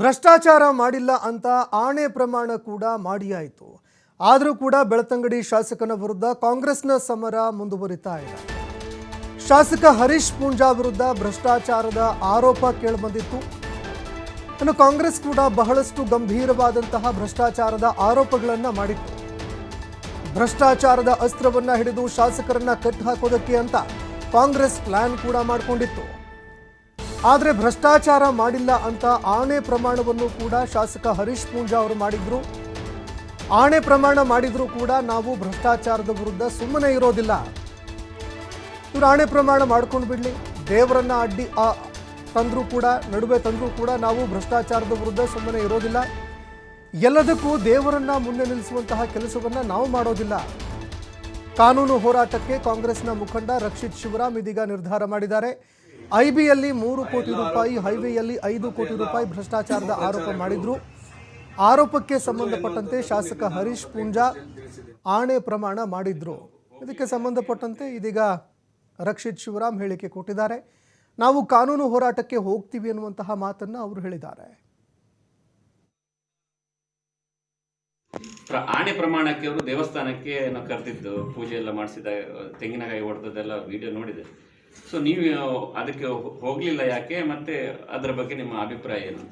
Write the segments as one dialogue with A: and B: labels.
A: ಭ್ರಷ್ಟಾಚಾರ ಮಾಡಿಲ್ಲ ಅಂತ ಆಣೆ ಪ್ರಮಾಣ ಕೂಡ ಮಾಡಿಯಾಯಿತು. ಆದರೂ ಕೂಡ ಬೆಳ್ತಂಗಡಿ ಶಾಸಕನ ವಿರುದ್ಧ ಕಾಂಗ್ರೆಸ್ನ ಸಮರ ಮುಂದುವರಿತಾ ಇದೆ. ಶಾಸಕ ಹರೀಶ್ ಪೂಂಜಾ ವಿರುದ್ಧ ಭ್ರಷ್ಟಾಚಾರದ ಆರೋಪ ಕೇಳಿಬಂದಿತ್ತು. ಇನ್ನು ಕಾಂಗ್ರೆಸ್ ಕೂಡ ಬಹಳಷ್ಟು ಗಂಭೀರವಾದಂತಹ ಭ್ರಷ್ಟಾಚಾರದ ಆರೋಪಗಳನ್ನು ಮಾಡಿತ್ತು. ಭ್ರಷ್ಟಾಚಾರದ ಅಸ್ತ್ರವನ್ನ ಹಿಡಿದು ಶಾಸಕರನ್ನ ಕಟ್ ಹಾಕೋದಕ್ಕೆ ಅಂತ ಕಾಂಗ್ರೆಸ್ ಪ್ಲಾನ್ ಕೂಡ ಮಾಡಿಕೊಂಡಿತ್ತು. ಆದರೆ ಭ್ರಷ್ಟಾಚಾರ ಮಾಡಿಲ್ಲ ಅಂತ ಆಣೆ ಪ್ರಮಾಣವನ್ನು ಕೂಡ ಶಾಸಕ ಹರೀಶ್ ಪೂಂಜಾ ಅವರು ಮಾಡಿದ್ರು. ಆಣೆ ಪ್ರಮಾಣ ಮಾಡಿದರೂ ಕೂಡ ನಾವು ಭ್ರಷ್ಟಾಚಾರದ ವಿರುದ್ಧ ಸುಮ್ಮನೆ ಇರೋದಿಲ್ಲ. ಇವರು ಆಣೆ ಪ್ರಮಾಣ ಮಾಡ್ಕೊಂಡು ಬಿಡ್ಲಿ. ದೇವರನ್ನ ಅಡ್ಡಿ ತಂದ್ರೂ ಕೂಡ, ನಡುವೆ ತಂದರೂ ಕೂಡ ನಾವು ಭ್ರಷ್ಟಾಚಾರದ ವಿರುದ್ಧ ಸುಮ್ಮನೆ ಇರೋದಿಲ್ಲ. ಎಲ್ಲದಕ್ಕೂ ದೇವರನ್ನ ಮುಂದೆ ನಿಲ್ಲಿಸುವಂತಹ ಕೆಲಸವನ್ನ ನಾವು ಮಾಡೋದಿಲ್ಲ. ಕಾನೂನು ಹೋರಾಟಕ್ಕೆ ಕಾಂಗ್ರೆಸ್ನ ಮುಖಂಡ ರಕ್ಷಿತ್ ಶಿವರಾಮ್ ಇದೀಗ ನಿರ್ಧಾರ ಮಾಡಿದ್ದಾರೆ. ಐಬಿಯಲ್ಲಿ ಮೂರು ಕೋಟಿ ರೂಪಾಯಿ ಹೈವೇಯಲ್ಲಿ ಐದು ಕೋಟಿ ರೂಪಾಯಿ ಭ್ರಷ್ಟಾಚಾರದ ಆರೋಪ ಮಾಡಿದ್ರು. ಆರೋಪಕ್ಕೆ ಸಂಬಂಧಪಟ್ಟಂತೆ ಶಾಸಕ ಹರೀಶ್ ಪೂಂಜಾ ಆಣೆ ಪ್ರಮಾಣ ಮಾಡಿದ್ರು. ಇದಕ್ಕೆ ಸಂಬಂಧಪಟ್ಟಂತೆ ಇದೀಗ ರಕ್ಷಿತ್ ಶಿವರಾಮ್ ಹೇಳಿಕೆ ಕೊಟ್ಟಿದ್ದಾರೆ. ನಾವು ಕಾನೂನು ಹೋರಾಟಕ್ಕೆ ಹೋಗ್ತೀವಿ ಅನ್ನುವಂತಹ ಮಾತನ್ನ ಅವರು ಹೇಳಿದ್ದಾರೆ.
B: ಆಣೆ ಪ್ರಮಾಣಕ್ಕೆ ಅವರು ದೇವಸ್ಥಾನಕ್ಕೆ ನಾವು ಕರೆದಿದ್ದು ಪೂಜೆ ಎಲ್ಲ ಮಾಡಿಸಿದ ತೆಂಗಿನಕಾಯಿ ಹೊಡೆದದೆಲ್ಲ ವಿಡಿಯೋ ನೋಡಿದೆ. ಸೊ ನೀವು ಅದಕ್ಕೆ ಹೋಗಲಿಲ್ಲ ಯಾಕೆ? ಮತ್ತೆ ಅದರ ಬಗ್ಗೆ ನಿಮ್ಮ ಅಭಿಪ್ರಾಯ ಏನು?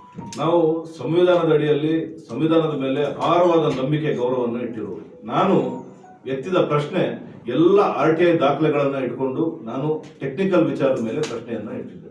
C: ನಾವು ಸಂವಿಧಾನದ ಅಡಿಯಲ್ಲಿ, ಸಂವಿಧಾನದ ಮೇಲೆ ಆರವಾದ ನಂಬಿಕೆ ಗೌರವವನ್ನು ಇಟ್ಟಿರುವುದು. ನಾನು ಎತ್ತಿದ ಪ್ರಶ್ನೆ ಎಲ್ಲ ಆರ್ ಟಿ ಐ ದಾಖಲೆಗಳನ್ನ ಇಟ್ಕೊಂಡು ನಾನು ಟೆಕ್ನಿಕಲ್ ವಿಚಾರದ ಮೇಲೆ ಪ್ರಶ್ನೆಯನ್ನ ಇಟ್ಟಿದ್ದೆ.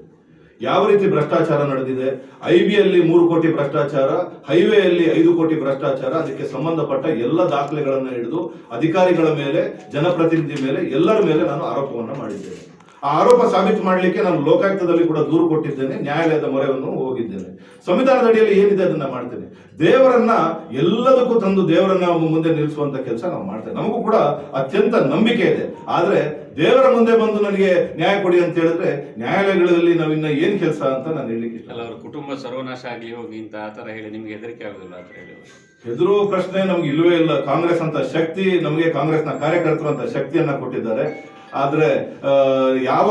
C: ಯಾವ ರೀತಿ ಭ್ರಷ್ಟಾಚಾರ ನಡೆದಿದೆ? ಐಬಿಯಲ್ಲಿ ಮೂರು ಕೋಟಿ ಭ್ರಷ್ಟಾಚಾರ, ಹೈವೇಯಲ್ಲಿ ಐದು ಕೋಟಿ ಭ್ರಷ್ಟಾಚಾರ, ಅದಕ್ಕೆ ಸಂಬಂಧಪಟ್ಟ ಎಲ್ಲ ದಾಖಲೆಗಳನ್ನ ಹಿಡಿದು ಅಧಿಕಾರಿಗಳ ಮೇಲೆ, ಜನಪ್ರತಿನಿಧಿ ಮೇಲೆ ಎಲ್ಲರ ಮೇಲೆ ನಾನು ಆರೋಪವನ್ನ ಮಾಡಿದ್ದೇನೆ. ಆ ಆರೋಪ ಸಾಬೀತು ಮಾಡಲಿಕ್ಕೆ ನಾನು ಲೋಕಾಯುಕ್ತದಲ್ಲಿ ಕೂಡ ದೂರು ಕೊಟ್ಟಿದ್ದೇನೆ ನ್ಯಾಯಾಲಯದ ಮೊರೆಯನ್ನು ಹೋಗಿದ್ದೇನೆ. ಸಂವಿಧಾನದ ಅಡಿಯಲ್ಲಿ ಏನಿದೆ ಅದನ್ನ ಮಾಡ್ತೇನೆ. ದೇವರನ್ನ ಎಲ್ಲದಕ್ಕೂ ತಂದು ದೇವರನ್ನ ಮುಂದೆ ನಿಲ್ಲಿಸುವಂತ ಕೆಲಸ ನಾವು ಮಾಡ್ತೇವೆ. ನಮಗೂ ಕೂಡ ಅತ್ಯಂತ ನಂಬಿಕೆ ಇದೆ. ಆದ್ರೆ ದೇವರ ಮುಂದೆ ಬಂದು ನನಗೆ ನ್ಯಾಯ ಕೊಡಿ ಅಂತ ಹೇಳಿದ್ರೆ ನ್ಯಾಯಾಲಯಗಳಲ್ಲಿ ನಾವಿನ್ನ ಏನ್ ಕೆಲಸ ಅಂತ ನಾನು ಹೇಳಿಕ್ಕೆ ಇಷ್ಟ
B: ಕುಟುಂಬ ಸರ್ವನಾಶ ಆಗಲಿ ಹೋಗಿ ಅಂತ ಆ ಥರ ಹೇಳಿ ನಿಮ್ಗೆ ಹೆದರಿಕೆ ಆಗುದಿಲ್ಲ ಅಂತ ಹೇಳಿ
C: ಎದುರು ಪ್ರಶ್ನೆ ನಮ್ಗೆ ಇಲ್ಲವೇ ಇಲ್ಲ. ಕಾಂಗ್ರೆಸ್ ಅಂತ ಶಕ್ತಿ ನಮಗೆ ಕಾಂಗ್ರೆಸ್ನ ಕಾರ್ಯಕರ್ತರು ಅಂತ ಶಕ್ತಿಯನ್ನ ಕೊಟ್ಟಿದ್ದಾರೆ. ಆದ್ರೆ ಯಾವ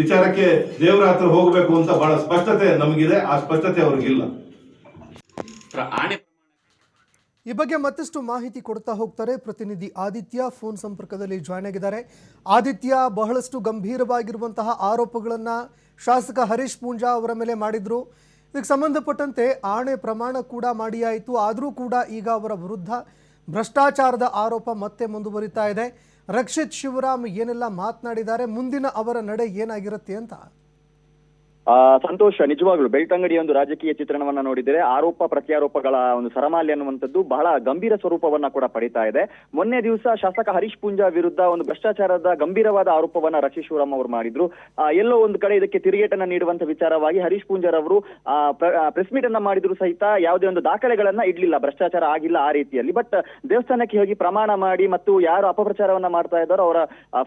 C: ವಿಚಾರಕ್ಕೆ ದೇವರ ಹತ್ರ ಹೋಗಬೇಕು ಅಂತ ಬಹಳ ಸ್ಪಷ್ಟತೆ ನಮಗಿದೆ. ಆ ಸ್ಪಷ್ಟತೆ ಅವ್ರಿಗಿಲ್ಲ.
A: ಈ ಬಗ್ಗೆ ಮತ್ತಷ್ಟು ಮಾಹಿತಿ ಕೊಡ್ತಾ ಹೋಗ್ತಾರೆ ಪ್ರತಿನಿಧಿ ಆದಿತ್ಯ. ಫೋನ್ ಸಂಪರ್ಕದಲ್ಲಿ ಜಾಯ್ನ್ ಆಗಿದ್ದಾರೆ. ಆದಿತ್ಯ ಬಹಳಷ್ಟು ಗಂಭೀರವಾಗಿರುವಂತಹ ಆರೋಪಗಳನ್ನು ಶಾಸಕ ಹರೀಶ್ ಪೂಂಜಾ ಅವರ ಮೇಲೆ ಮಾಡಿದ್ರು. ಇದಕ್ಕೆ ಸಂಬಂಧಪಟ್ಟಂತೆ ಆಣೆ ಪ್ರಮಾಣ ಕೂಡ ಮಾಡಿಯಾಯಿತು. ಆದರೂ ಕೂಡ ಈಗ ಅವರ ವಿರುದ್ಧ ಭ್ರಷ್ಟಾಚಾರದ ಆರೋಪ ಮತ್ತೆ ಮುಂದುವರಿತಾ ಇದೆ. ರಕ್ಷಿತ್ ಶಿವರಾಮ್ ಏನೆಲ್ಲ ಮಾತನಾಡಿದ್ದಾರೆ ಮುಂದಿನ ಅವರ ನಡೆ ಏನಾಗಿರುತ್ತೆ ಅಂತ
D: ಸಂತೋಷ, ನಿಜವಾಗ್ಲು. ಬೆಳ್ತಂಗಡಿ ಒಂದು ರಾಜಕೀಯ ಚಿತ್ರಣವನ್ನ ನೋಡಿದರೆ ಆರೋಪ, ಪ್ರತ್ಯಾರೋಪಗಳ ಒಂದು ಸರಮಾಲೆ ಅನ್ನುವಂಥದ್ದು ಬಹಳ ಗಂಭೀರ ಸ್ವರೂಪವನ್ನ ಕೂಡ ಪಡಿತಾ ಇದೆ. ಮೊನ್ನೆ ದಿವಸ ಶಾಸಕ ಹರೀಶ್ ಪೂಂಜಾ ವಿರುದ್ಧ ಒಂದು ಭ್ರಷ್ಟಾಚಾರದ ಗಂಭೀರವಾದ ಆರೋಪವನ್ನ ರಕ್ಷಿ ಶಿವರಾಮ್ ಅವರು ಮಾಡಿದ್ರು. ಎಲ್ಲೋ ಒಂದು ಕಡೆ ಇದಕ್ಕೆ ತಿರುಗೇಟನ್ನ ನೀಡುವಂತ ವಿಚಾರವಾಗಿ ಹರೀಶ್ ಪೂಂಜಾರವರು ಪ್ರೆಸ್ ಮೀಟ್ ಅನ್ನ ಮಾಡಿದ್ರು ಸಹಿತ ಯಾವುದೇ ಒಂದು ದಾಖಲೆಗಳನ್ನ ಇಡ್ಲಿಲ್ಲ. ಭ್ರಷ್ಟಾಚಾರ ಆಗಿಲ್ಲ ಆ ರೀತಿಯಲ್ಲಿ. ಬಟ್ ದೇವಸ್ಥಾನಕ್ಕೆ ಹೋಗಿ ಪ್ರಮಾಣ ಮಾಡಿ ಮತ್ತು ಯಾರು ಅಪಪ್ರಚಾರವನ್ನ ಮಾಡ್ತಾ ಇದ್ದಾರೋ ಅವರ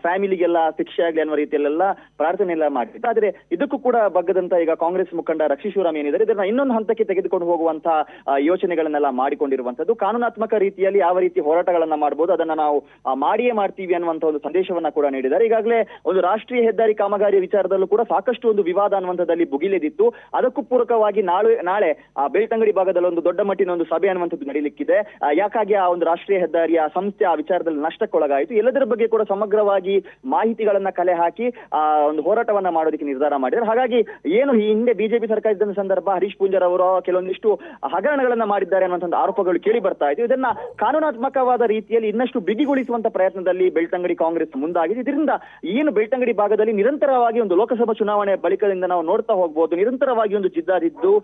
D: ಫ್ಯಾಮಿಲಿಗೆಲ್ಲ ಶಿಕ್ಷೆ ಆಗ್ಲಿ ಅನ್ನುವ ರೀತಿಯಲ್ಲೆಲ್ಲ ಪ್ರಾರ್ಥನೆ ಎಲ್ಲ ಮಾಡಿದ್ರು. ಆದ್ರೆ ಇದಕ್ಕೂ ಕೂಡ ಬಗ್ಗದಂತ ಈಗ ಕಾಂಗ್ರೆಸ್ ಮುಖಂಡ ರಕ್ಷಿ ಶಿವರಾಮ್ ಏನಿದ್ದಾರೆ, ಇದನ್ನ ಇನ್ನೊಂದು ಹಂತಕ್ಕೆ ತೆಗೆದುಕೊಂಡು ಹೋಗುವಂತಹ ಯೋಚನೆಗಳನ್ನೆಲ್ಲ ಮಾಡಿಕೊಂಡಿರುವಂತದ್ದು ಕಾನೂನಾತ್ಮಕ ರೀತಿಯಲ್ಲಿ ಯಾವ ರೀತಿ ಹೋರಾಟಗಳನ್ನ ಮಾಡಬಹುದು ಅದನ್ನ ನಾವು ಮಾಡಿಯೇ ಮಾಡ್ತೀವಿ ಅನ್ನುವಂತ ಒಂದು ಸಂದೇಶವನ್ನ ಕೂಡ ನೀಡಿದ್ದಾರೆ. ಈಗಾಗಲೇ ಒಂದು ರಾಷ್ಟ್ರೀಯ ಹೆದ್ದಾರಿ ಕಾಮಗಾರಿ ವಿಚಾರದಲ್ಲೂ ಕೂಡ ಸಾಕಷ್ಟು ಒಂದು ವಿವಾದ ಅನ್ನುವಂಥದ್ದಲ್ಲಿ ಭುಗಿಲೆದಿತ್ತು. ಅದಕ್ಕೂ ಪೂರಕವಾಗಿ ನಾಳೆ ನಾಳೆ, ಆ, ಬೆಳ್ತಂಗಡಿ ಭಾಗದಲ್ಲಿ ಒಂದು ದೊಡ್ಡ ಮಟ್ಟಿನ ಒಂದು ಸಭೆ ಅನ್ನುವಂಥದ್ದು ನಡೀಲಿಕ್ಕಿದೆ. ಯಾಕಾಗಿ ಆ ಒಂದು ರಾಷ್ಟ್ರೀಯ ಹೆದ್ದಾರಿಯ ಸಂಸ್ಥೆ ಆ ವಿಚಾರದಲ್ಲಿ ನಷ್ಟಕ್ಕೊಳಗಾಯಿತು? ಎಲ್ಲದರ ಬಗ್ಗೆ ಕೂಡ ಸಮಗ್ರವಾಗಿ ಮಾಹಿತಿಗಳನ್ನ ಕಲೆ ಹಾಕಿ, ಆ, ಒಂದು ಹೋರಾಟವನ್ನ ಮಾಡೋದಕ್ಕೆ ನಿರ್ಧಾರ ಮಾಡಿದ್ದಾರೆ. ಹಾಗಾಗಿ ಏನು ಈ ಹಿಂದೆ ಬಿಜೆಪಿ ಸರ್ಕಾರ ಇದ್ದ ಸಂದರ್ಭ ಹರೀಶ್ ಪೂಂಜಾರ್ ಅವರು ಕೆಲವೊಂದಿಷ್ಟು ಹಗರಣಗಳನ್ನ ಮಾಡಿದ್ದಾರೆ ಅನ್ನುವಂಥ ಆರೋಪಗಳು ಕೇಳಿ ಬರ್ತಾ ಇತ್ತು ಇದನ್ನ ಕಾನೂನಾತ್ಮಕವಾದ ರೀತಿಯಲ್ಲಿ ಇನ್ನಷ್ಟು ಬಿಗಿಗೊಳಿಸುವಂತ ಪ್ರಯತ್ನದಲ್ಲಿ ಬೆಳ್ತಂಗಡಿ ಕಾಂಗ್ರೆಸ್ ಮುಂದಾಗಿದೆ. ಇದರಿಂದ ಏನು ಬೆಳ್ತಂಗಡಿ ಭಾಗದಲ್ಲಿ ನಿರಂತರವಾಗಿ ಒಂದು ಲೋಕಸಭಾ ಚುನಾವಣೆ ಬಳಿಕದಿಂದ ನಾವು ನೋಡ್ತಾ ಹೋಗ್ಬೋದು. ನಿರಂತರವಾಗಿ ಒಂದು ಜಿದ್ದಾದಿದ್ದು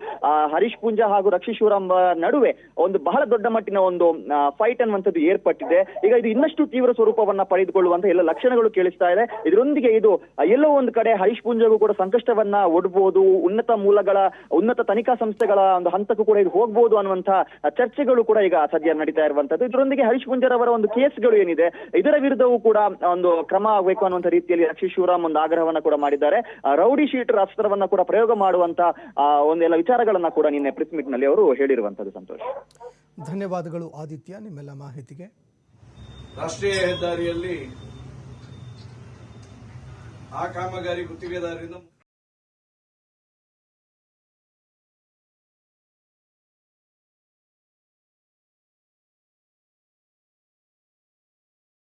D: ಹರೀಶ್ ಪೂಂಜಾ ಹಾಗೂ ರಕ್ಷಿ ನಡುವೆ ಒಂದು ಬಹಳ ದೊಡ್ಡ ಮಟ್ಟಿನ ಒಂದು ಫೈಟ್ ಅನ್ನುವಂಥದ್ದು ಏರ್ಪಟ್ಟಿದೆ. ಈಗ ಇದು ಇನ್ನಷ್ಟು ತೀವ್ರ ಸ್ವರೂಪವನ್ನ ಪಡೆದುಕೊಳ್ಳುವಂತ ಎಲ್ಲ ಲಕ್ಷಣಗಳು ಕೇಳಿಸ್ತಾ ಇದೆ. ಇದರೊಂದಿಗೆ ಇದು ಎಲ್ಲೋ ಒಂದು ಕಡೆ ಹರೀಶ್ ಪೂಂಜಾಗೂ ಕೂಡ ಸಂಕಷ್ಟವನ್ನ ಒಡ್ಬೋದು ಉನ್ನತ ಮೂಲಗಳ ಉನ್ನತ ತನಿಖಾ ಸಂಸ್ಥೆಗಳ ಒಂದು ಹಂತಕ್ಕೂ ಕೂಡ ಇದು ಹೋಗ್ಬೋದು ಅನ್ನುವಂತಹ ಚರ್ಚೆಗಳು ಕೂಡ ಈಗ ಸದ್ಯ ನಡೀತಾ ಇರುವಂತದ್ದು ಇದರೊಂದಿಗೆ ಹರೀಶ್ ಪೂಂಜಾರ್ ಅವರ ಒಂದು ಕೇಸ್ಗಳು ಏನಿದೆ ಇದರ ವಿರುದ್ಧವೂ ಕೂಡ ಒಂದು ಕ್ರಮ ಆಗಬೇಕು ಅನ್ನುವಂತ ರೀತಿಯಲ್ಲಿ ರಕ್ಷಿತ್ ಶಿವರಾಮ್ ಒಂದು ಆಗ್ರಹವನ್ನ ಕೂಡ ಮಾಡಿದ್ದಾರೆ. ರೌಡಿ ಶೀಟರ್ ಅಸ್ತ್ರವನ್ನ ಕೂಡ ಪ್ರಯೋಗ ಮಾಡುವಂತ ಒಂದೆಲ್ಲ ವಿಚಾರಗಳನ್ನ ಕೂಡ ನಿನ್ನೆ ಪ್ರೆಸ್ ಮೀಟ್ನಲ್ಲಿ ಅವರು ಹೇಳಿರುವಂತದ್ದು ಸಂತೋಷ್.
A: ಧನ್ಯವಾದಗಳು ಆದಿತ್ಯ ನಿಮ್ಮೆಲ್ಲ ಮಾಹಿತಿಗೆ.
E: ರಾಷ್ಟ್ರೀಯ ಹೆದ್ದಾರಿಯಲ್ಲಿ ಆ ಕಾಮಗಾರಿ ಗುತ್ತಿಗೆದಾರರಿಂದ